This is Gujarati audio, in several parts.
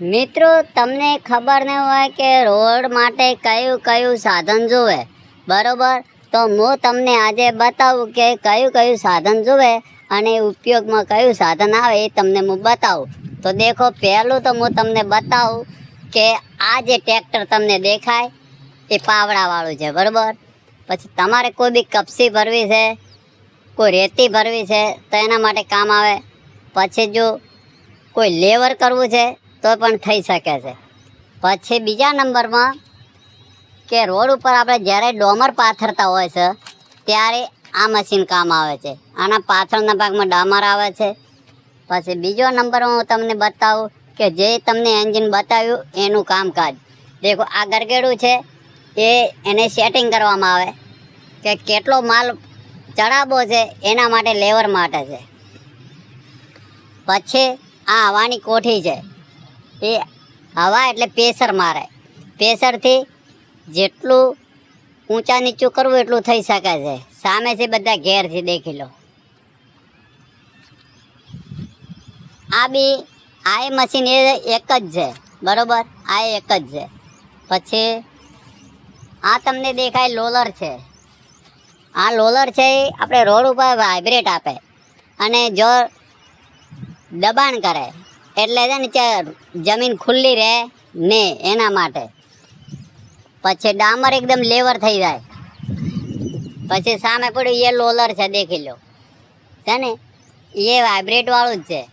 મિત્રો, તમને ખબર ન હોય કે રોડ માટે કયું કયું સાધન જોવે બરોબર? તો હું તમને આજે બતાવું કે કયું કયું સાધન જોવે અને ઉપયોગમાં કયું સાધન આવે એ તમને હું બતાવું. તો દેખો, પહેલું તો હું તમને બતાવું કે આ જે ટ્રેક્ટર તમને દેખાય, એ પાવડાવાળું છે, બરોબર? પછી તમારે કોઈ બી કપસી ભરવી છે, કોઈ રેતી ભરવી છે, તો એના માટે કામ આવે. પછી જો કોઈ લેવર કરવું છે તો પણ થઈ શકે છે. પછી બીજા નંબરમાં કે રોડ ઉપર આપણે જ્યારે ડોમર પાથરતા હોય છે, ત્યારે આ મશીન કામ આવે છે. આના પાછળના ભાગમાં ડામર આવે છે. પછી બીજો નંબર હું તમને બતાવું કે જે તમને એન્જિન બતાવ્યું, એનું કામકાજ. દેખો, આ ગરગેડું છે, એ એને સેટિંગ કરવામાં આવે કે કેટલો માલ ચડાવવો છે, એના માટે લેવર માટે છે. પછી આ હવાની કોઠી છે. એ હવા એટલે પ્રેશર મારે. પ્રેશરથી જેટલું ઊંચા નીચું કરવું એટલું થઈ શકે છે. સામેથી બધા ઘેરથી દેખી લો. આ બી, આ મશીન એ એક જ છે. બરોબર? આ એક જ છે. પછી આ તમને દેખાય લોલર છે. આ લોલર છે એ આપણે રોડ ઉપર વાઇબ્રેટ આપે. અને જો દબાણ કરે. એટલે છે ને જમીન ખુલ્લી રહે ને એના માટે. પછી ડામર એકદમ લેવર થઈ જાય. પછી સામે પડ્યું એ લોલર છે, દેખી લો. છે ને? એ વાઇબ્રેટવાળું જ છે.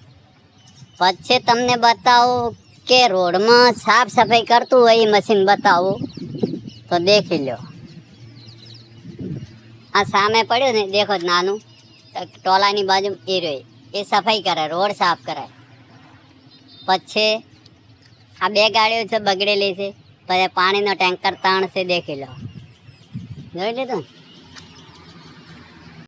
પછી તમને બતાવું કે રોડમાં સાફ સફાઈ કરતું હોય એ મશીન બતાવું. તો દેખી લો. આ સામે પડ્યું ને, દેખો નાનું. ટોલાની બાજુ એ રહ્યું. એ સફાઈ કરે, રોડ સાફ કરે. પછી આ બે ગાડીઓ છે બગડેલી છે પછી પાણીનો ટેન્કર ત્રણ છે દેખી લો જોઈ લીધું?